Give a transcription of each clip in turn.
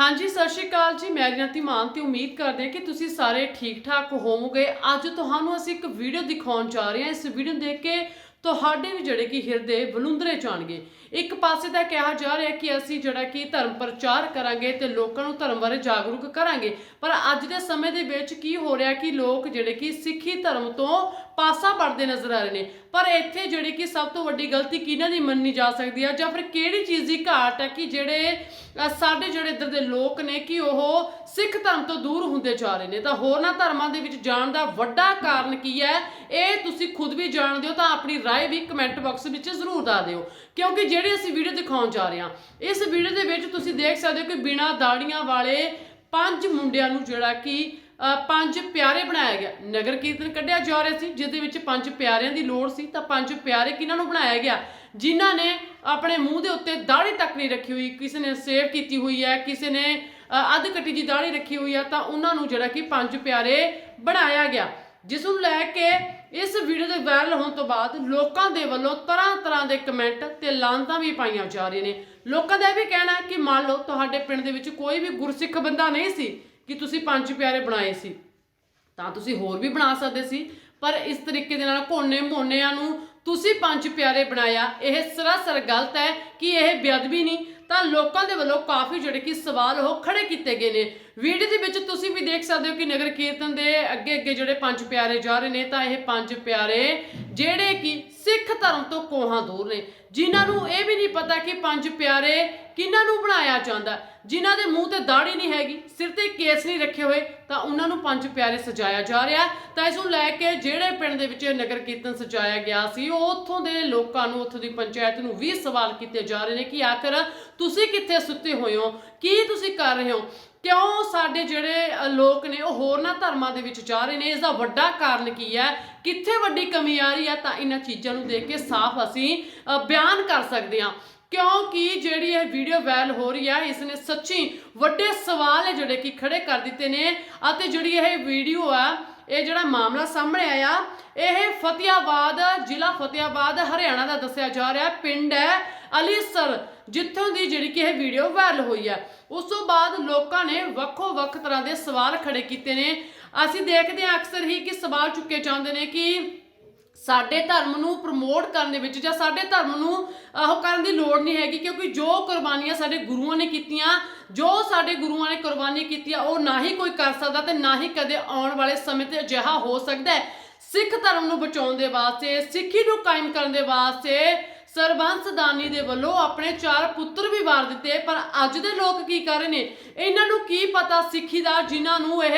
ਹਾਂਜੀ, ਸਤਿ ਸ਼੍ਰੀ ਅਕਾਲ ਜੀ। ਮੈਂ ਰਿਆਤੀ ਮਾਨ ਤੇ ਉਮੀਦ ਕਰਦੇ ਹਾਂ ਕਿ ਤੁਸੀਂ ਸਾਰੇ ਠੀਕ ਠਾਕ ਹੋਵੋਗੇ। ਅੱਜ ਤੁਹਾਨੂੰ ਅਸੀਂ ਇੱਕ ਵੀਡੀਓ ਦਿਖਾਉਣ ਜਾ ਰਹੇ ਹਾਂ। ਇਸ ਵੀਡੀਓ ਦੇਖ ਕੇ ਤੁਹਾਡੇ ਵੀ ਜਿਹੜੇ ਕਿ ਹਿਰਦੇ ਬਲੁੰਦਰੇ ਜਾਣਗੇ ਇੱਕ ਪਾਸੇ ਤਾਂ ਕਿਹਾ ਜਾ ਰਿਹਾ ਕਿ ਅਸੀਂ ਜਿਹੜਾ ਕਿ ਧਰਮ ਪ੍ਰਚਾਰ ਕਰਾਂਗੇ ਤੇ ਲੋਕਾਂ ਨੂੰ ਧਰਮ ਬਾਰੇ ਜਾਗਰੂਕ ਕਰਾਂਗੇ। ਪਰ ਅੱਜ ਦੇ ਸਮੇਂ ਦੇ ਵਿੱਚ ਕੀ ਹੋ ਰਿਹਾ ਕਿ ਲੋਕ ਜਿਹੜੇ ਕਿ ਸਿੱਖੀ ਧਰਮ ਤੋਂ ਪਾਸਾ ਪੜਦੇ ਨਜ਼ਰ ਆ ਰਹੇ ਨੇ। ਪਰ ਇੱਥੇ ਜਿਹੜੀ ਕਿ ਸਭ ਤੋਂ ਵੱਡੀ ਗਲਤੀ ਕਿਹਨਾਂ ਦੀ ਮੰਨੀ ਜਾ ਸਕਦੀ ਹੈ ਜਾਂ ਫਿਰ ਕਿਹੜੀ ਚੀਜ਼ ਦੀ ਘਾਟ ਹੈ ਕਿ ਜਿਹੜੇ ਸਾਡੇ ਜਿਹੜੇ ਇੱਧਰ ਦੇ ਲੋਕ ਨੇ ਕਿ ਉਹ ਸਿੱਖ ਧਰਮ ਤੋਂ ਦੂਰ ਹੁੰਦੇ ਜਾ ਰਹੇ ਨੇ? ਤਾਂ ਹੋਰਨਾਂ ਧਰਮਾਂ ਦੇ ਵਿੱਚ ਜਾਣ ਦਾ ਵੱਡਾ ਕਾਰਨ ਕੀ ਹੈ? ਇਹ ਤੁਸੀਂ ਖੁਦ ਵੀ ਜਾਣਦੇ ਹੋ ਤਾਂ ਆਪਣੀ ਰਾਏ ਵੀ ਕਮੈਂਟ ਬਾਕਸ ਵਿੱਚ ਜ਼ਰੂਰ ਦੱਸ ਦਿਓ, ਕਿਉਂਕਿ ਜਿਹੜੇ ਅਸੀਂ ਵੀਡੀਓ ਦਿਖਾਉਣ ਜਾ ਰਹੇ ਹਾਂ, ਇਸ ਵੀਡੀਓ ਦੇ ਵਿੱਚ ਤੁਸੀਂ ਦੇਖ ਸਕਦੇ ਹੋ ਕਿ ਬਿਨਾ ਦਾੜੀਆਂ ਵਾਲੇ ਪੰਜ ਮੁੰਡਿਆਂ ਨੂੰ ਜਿਹੜਾ ਕਿ ਪੰਜ ਪਿਆਰੇ ਬਣਾਇਆ ਗਿਆ। ਨਗਰ ਕੀਰਤਨ ਕੱਢਿਆ ਜਾ ਰਿਹਾ ਸੀ, ਜਿਹਦੇ ਵਿੱਚ ਪੰਜ ਪਿਆਰਿਆਂ ਦੀ ਲੋੜ ਸੀ, ਤਾਂ ਪੰਜ ਪਿਆਰੇ ਕਿਹਨਾਂ ਨੂੰ ਬਣਾਇਆ ਗਿਆ? ਜਿਨ੍ਹਾਂ ਨੇ ਆਪਣੇ ਮੂੰਹ ਦੇ ਉੱਤੇ ਦਾੜੀ ਤੱਕ ਨਹੀਂ ਰੱਖੀ ਹੋਈ, ਕਿਸੇ ਨੇ ਸੇਵ ਕੀਤੀ ਹੋਈ ਹੈ, ਕਿਸੇ ਨੇ ਅੱਧ ਕੱਟੀ ਦੀ ਦਾੜੀ ਰੱਖੀ ਹੋਈ ਹੈ, ਤਾਂ ਉਹਨਾਂ ਨੂੰ ਜਿਹੜਾ ਕਿ ਪੰਜ ਪਿਆਰੇ ਬਣਾਇਆ ਗਿਆ। ਜਿਸ ਨੂੰ ਲੈ ਕੇ ਇਸ ਵੀਡੀਓ ਦੇ ਵਾਇਰਲ ਹੋਣ ਤੋਂ ਬਾਅਦ ਲੋਕਾਂ ਦੇ ਵੱਲੋਂ ਤਰ੍ਹਾਂ ਤਰ੍ਹਾਂ ਦੇ ਕਮੈਂਟ ਤੇ ਲਾਂਤਾਂ ਵੀ ਪਾਈਆਂ ਜਾ ਰਹੀਆਂ ਨੇ। ਲੋਕਾਂ ਦਾ ਇਹ ਵੀ ਕਹਿਣਾ ਹੈ ਕਿ ਮੰਨ ਲਓ ਤੁਹਾਡੇ ਪਿੰਡ ਦੇ ਵਿੱਚ ਕੋਈ ਵੀ ਗੁਰਸਿੱਖ ਬੰਦਾ ਨਹੀਂ ਸੀ ਕਿ ਤੁਸੀਂ ਪੰਜ ਪਿਆਰੇ ਬਣਾਏ ਸੀ। ਤਾਂ ਤੁਸੀਂ ਹੋਰ ਵੀ ਬਣਾ ਸਕਦੇ ਸੀ, ਪਰ ਇਸ ਤਰੀਕੇ ਦੇ ਨਾਲ ਕੋਨੇ ਮੋਨਿਆਂ ਨੂੰ ਤੁਸੀਂ ਪੰਜ ਪਿਆਰੇ ਬਣਾਇਆ। ਇਹ ਸਰਾਸਰ ਗਲਤ ਹੈ ਕਿ ਇਹ ਬੇਅਦਬੀ ਨਹੀਂ। ਤਾਂ ਲੋਕਾਂ ਦੇ ਵੱਲੋਂ ਕਾਫੀ ਜਿਹੜੇ ਕਿ ਸਵਾਲ ਉਹ ਖੜੇ ਕੀਤੇ ਗਏ ਨੇ। ਵੀਡੀਓ ਦੇ ਵਿੱਚ ਤੁਸੀਂ ਵੀ ਦੇਖ ਸਕਦੇ ਹੋ ਕਿ ਨਗਰ ਕੀਰਤਨ ਦੇ ਅੱਗੇ ਅੱਗੇ ਜਿਹੜੇ ਪੰਜ ਪਿਆਰੇ ਜਾ ਰਹੇ ਨੇ, ਤਾਂ ਇਹ ਪੰਜ ਪਿਆਰੇ ਜਿਹੜੇ ਕਿ ਸਿੱਖ ਧਰਮ ਤੋਂ ਕੋਹਾਂ ਦੂਰ ਨੇ। ਜਿਨ੍ਹਾਂ ਨੂੰ ਇਹ ਵੀ ਨਹੀਂ ਪਤਾ ਕਿ ਪੰਜ ਪਿਆਰੇ ਕਿਹਨਾਂ ਨੂੰ ਬਣਾਇਆ ਜਾਂਦਾ? ਜਿਨ੍ਹਾਂ ਦੇ ਮੂੰਹ ਤੇ ਦਾੜੀ ਨਹੀਂ ਹੈਗੀ, ਸਿਰ ਤੇ ਕੇਸ ਨਹੀਂ ਰੱਖੇ ਹੋਏ, ਤਾਂ ਉਹਨਾਂ ਨੂੰ ਪੰਜ ਪਿਆਰੇ ਸਜਾਇਆ ਜਾ ਰਿਹਾ ਤਾਂ ਇਸ ਨੂੰ ਲੈ ਕੇ ਜਿਹੜੇ ਪਿੰਡ ਦੇ ਵਿੱਚ ਨਗਰ ਕੀਰਤਨ ਸਜਾਇਆ ਗਿਆ ਸੀ, ਉਹ ਉੱਥੋਂ ਦੇ ਲੋਕਾਂ ਨੂੰ, ਉੱਥੋਂ ਦੀ ਪੰਚਾਇਤ ਨੂੰ ਵੀ ਸਵਾਲ ਕੀਤੇ ਜਾ ਰਹੇ ਨੇ ਕਿ ਆਖਰ ਤੁਸੀਂ ਕਿੱਥੇ ਸੁੱਤੇ ਹੋਏ ਹੋ? ਕੀ ਤੁਸੀਂ ਕਰ ਰਹੇ ਹੋ? ਕਿਉਂ ਸਾਡੇ ਜਿਹੜੇ ਲੋਕ ਨੇ, ਉਹ ਹੋਰਨਾਂ ਧਰਮਾਂ ਦੇ ਵਿੱਚ ਜਾ ਰਹੇ ਨੇ? ਇਸ ਦਾ ਵੱਡਾ ਕਾਰਨ ਕੀ ਹੈ? ਕਿੱਥੇ ਵੱਡੀ ਕਮੀ ਆ ਰਹੀ ਹੈ? ਤਾਂ ਇਹਨਾਂ ਚੀਜ਼ਾਂ ਨੂੰ ਦੇਖ ਕੇ ਸਾਫ਼ ਅਸੀਂ ਬਿਆਨ ਕਰ ਸਕਦੇ ਹਾਂ। ਕਿਉਂਕਿ ਜਿਹੜੀ ਇਹ ਵੀਡੀਓ ਵਾਇਰਲ ਹੋ ਰਹੀ ਹੈ ਇਸ ਨੇ ਸੱਚੀ ਵੱਡੇ ਸਵਾਲ ਹੈ ਜਿਹੜੇ ਕਿ ਖੜੇ ਕਰ ਦਿੱਤੇ ਨੇ। ਅਤੇ ਜਿਹੜੀ ਇਹ ਵੀਡੀਓ ਆ, ਇਹ ਜਿਹੜਾ ਮਾਮਲਾ ਸਾਹਮਣੇ ਆਇਆ, ਇਹ ਫਤਿਆਬਾਦ, ਜ਼ਿਲ੍ਹਾ ਫਤਿਆਬਾਦ, ਹਰਿਆਣਾ ਦਾ ਦੱਸਿਆ ਜਾ ਰਿਹਾ ਪਿੰਡ ਹੈ ਅਲੀਸਰ, ਜਿੱਥੋਂ ਦੀ ਜਿਹੜੀ ਕਿ ਇਹ ਵੀਡੀਓ ਵਾਇਰਲ ਹੋਈ ਹੈ ਉਸ ਤੋਂ ਬਾਅਦ ਲੋਕਾਂ ਨੇ ਵੱਖੋ ਵੱਖ ਤਰ੍ਹਾਂ ਦੇ ਸਵਾਲ ਖੜੇ ਕੀਤੇ ਨੇ। ਅਸੀਂ ਦੇਖਦੇ ਹਾਂ ਅਕਸਰ ਹੀ ਕਿ ਸਵਾਲ ਚੁੱਕੇ ਜਾਂਦੇ ਨੇ ਕਿ ਸਾਡੇ ਧਰਮ ਨੂੰ ਪ੍ਰਮੋਟ ਕਰਨ ਦੇ ਵਿੱਚ ਜਾਂ ਸਾਡੇ ਧਰਮ ਨੂੰ ਉਹ ਕਰਨ ਦੀ ਲੋੜ ਨਹੀਂ ਹੈਗੀ ਕਿਉਂਕਿ ਜੋ ਕੁਰਬਾਨੀਆਂ ਸਾਡੇ ਗੁਰੂਆਂ ਨੇ ਕੀਤੀਆਂ ਜੋ ਸਾਡੇ ਗੁਰੂਆਂ ਨੇ ਕੁਰਬਾਨੀ ਕੀਤੀ ਆ ਉਹ ਨਾ ਹੀ ਕੋਈ ਕਰ ਸਕਦਾ ਤੇ ਨਾ ਹੀ ਕਦੇ ਆਉਣ ਵਾਲੇ ਸਮੇਂ ਤੇ ਅਜਿਹਾ ਹੋ ਸਕਦਾ ਹੈ। ਸਿੱਖ ਧਰਮ ਨੂੰ ਬਚਾਉਣ ਦੇ ਵਾਸਤੇ ਸਿੱਖੀ ਨੂੰ ਕਾਇਮ ਕਰਨ ਦੇ ਵਾਸਤੇ ਸਰਬੰਸ ਦਾਨੀ ਦੇ ਵੱਲੋਂ ਆਪਣੇ ਚਾਰ ਪੁੱਤਰ ਵੀ ਵਾਰ ਦਿੱਤੇ ਪਰ ਅੱਜ ਦੇ ਲੋਕ ਕੀ ਕਰ ਰਹੇ ਨੇ? ਇਹਨਾਂ ਨੂੰ ਕੀ ਪਤਾ ਸਿੱਖੀ ਦਾ ਜਿਨ੍ਹਾਂ ਨੂੰ ਇਹ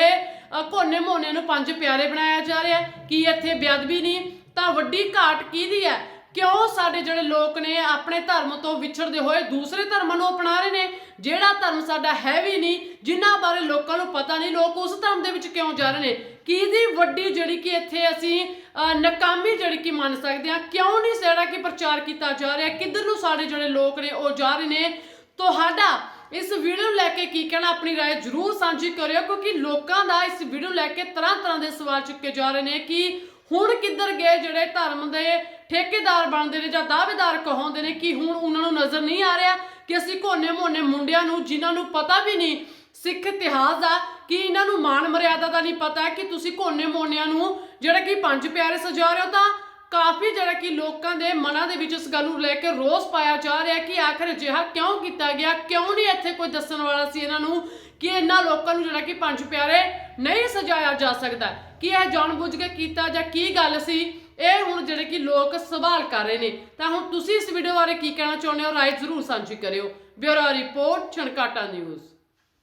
ਅ, ਕੋਨੇ ਮੋਨੇ ਨੂੰ ਪੰਜ ਪਿਆਰੇ ਬਣਾਇਆ ਜਾ ਰਿਹਾ ਕੀ ਇੱਥੇ ਬੇਅਦਬੀ ਨਹੀਂ? ਤਾਂ ਵੱਡੀ ਘਾਟ ਕਿਹਦੀ ਹੈ ਕਿਉਂ ਸਾਡੇ ਜਿਹੜੇ ਲੋਕ ਨੇ ਆਪਣੇ ਧਰਮ ਤੋਂ ਵਿਛੜਦੇ ਹੋਏ ਦੂਸਰੇ ਧਰਮਾਂ ਨੂੰ ਅਪਣਾ ਰਹੇ ਨੇ ਜਿਹੜਾ ਧਰਮ ਸਾਡਾ ਹੈ ਵੀ ਨਹੀਂ ਜਿਨ੍ਹਾਂ ਬਾਰੇ ਲੋਕਾਂ ਨੂੰ ਪਤਾ ਨਹੀਂ ਲੋਕ ਉਸ ਧਰਮ ਦੇ ਵਿੱਚ ਕਿਉਂ ਜਾ ਰਹੇ ਨੇ ਕਿਹਦੀ ਵੱਡੀ ਜਿਹੜੀ ਕਿ ਇੱਥੇ ਅਸੀਂ ਅ, ਨਾਕਾਮੀ ਜਿਹੜੀ ਕਿ ਮੰਨ ਸਕਦੇ ਹਾਂ ਕਿਉਂ ਨਹੀਂ ਜਿਹੜਾ ਕਿ ਪ੍ਰਚਾਰ ਕੀਤਾ ਜਾ ਰਿਹਾ ਕਿੱਧਰ ਨੂੰ ਸਾਡੇ ਜਿਹੜੇ ਲੋਕ ਨੇ ਉਹ ਜਾ ਰਹੇ ਨੇ ਤੁਹਾਡਾ ਇਸ ਵੀਡੀਓ ਨੂੰ ਲੈ ਕੇ ਕੀ ਕਹਿਣਾ ਆਪਣੀ رائے ਜਰੂਰ ਸਾਂਝੀ ਕਰਿਓ ਕਿਉਂਕਿ ਲੋਕਾਂ ਦਾ ਇਸ ਵੀਡੀਓ ਨੂੰ ਲੈ ਕੇ ਤਰ੍ਹਾਂ ਤਰ੍ਹਾਂ ਦੇ ਸਵਾਲ ਚੁੱਕੇ ਜਾ ਰਹੇ ਨੇ ਕਿ ਹੁਣ ਕਿੱਧਰ ਗਏ ਜਿਹੜੇ ਧਰਮ ਦੇ ਠੇਕੇਦਾਰ ਬਣਦੇ ਨੇ ਜਾਂ ਦਾਅਵੇਦਾਰ ਕਹਾਉਂਦੇ ਨੇ ਕਿ ਹੁਣ ਉਹਨਾਂ ਨੂੰ ਨਜ਼ਰ ਨਹੀਂ ਆ ਰਿਹਾ ਕਿ ਅਸੀਂ ਕੋਨੇ ਮੋਨੇ ਮੁੰਡਿਆਂ ਨੂੰ, ਜਿਨ੍ਹਾਂ ਨੂੰ ਪਤਾ ਵੀ ਨਹੀਂ ਸਿੱਖ ਇਤਿਹਾਸ ਦਾ ਕਿ ਇਹਨਾਂ ਨੂੰ ਮਾਨ ਮਰਿਆਦਾ ਦਾ ਨਹੀਂ ਪਤਾ ਕਿ ਤੁਸੀਂ ਕੋਨੇ ਮੋਨਿਆਂ ਨੂੰ ਜਿਹੜਾ ਕਿ ਪੰਜ ਪਿਆਰੇ ਸਜਾ ਰਹੇ ਹੋ ਤਾਂ ਕਾਫੀ ਜਿਹੜਾ ਕਿ ਲੋਕਾਂ ਦੇ ਮਨਾਂ ਦੇ ਵਿੱਚ ਇਸ ਗੱਲ ਨੂੰ ਲੈ ਕੇ ਰੋਸ ਪਾਇਆ ਜਾ ਰਿਹਾ ਕਿ ਆਖਰ ਅਜਿਹਾ ਕਿਉਂ ਕੀਤਾ ਗਿਆ? ਕਿਉਂ ਨਹੀਂ ਇੱਥੇ ਕੋਈ ਦੱਸਣ ਵਾਲਾ ਸੀ ਇਹਨਾਂ ਨੂੰ ਕਿ ਇਹਨਾਂ ਲੋਕਾਂ ਨੂੰ ਜਿਹੜਾ ਕਿ ਪੰਜ ਪਿਆਰੇ ਨਹੀਂ ਸਜਾਇਆ ਜਾ ਸਕਦਾ? ਕਿ ਇਹ ਜਾਣਬੁੱਝ ਕੇ ਕੀਤਾ ਜਾਂ ਕੀ ਗੱਲ ਸੀ? ਇਹ ਹੁਣ ਜਿਹੜੇ ਕਿ ਲੋਕ ਸਵਾਲ ਕਰ ਰਹੇ ਨੇ। ਤਾਂ ਹੁਣ ਤੁਸੀਂ ਇਸ ਵੀਡੀਓ ਬਾਰੇ ਕੀ ਕਹਿਣਾ ਚਾਹੁੰਦੇ ਹੋ? ਰਾਏ ਜ਼ਰੂਰ ਸਾਂਝੀ ਕਰਿਓ। Bureau report, Chhankata news.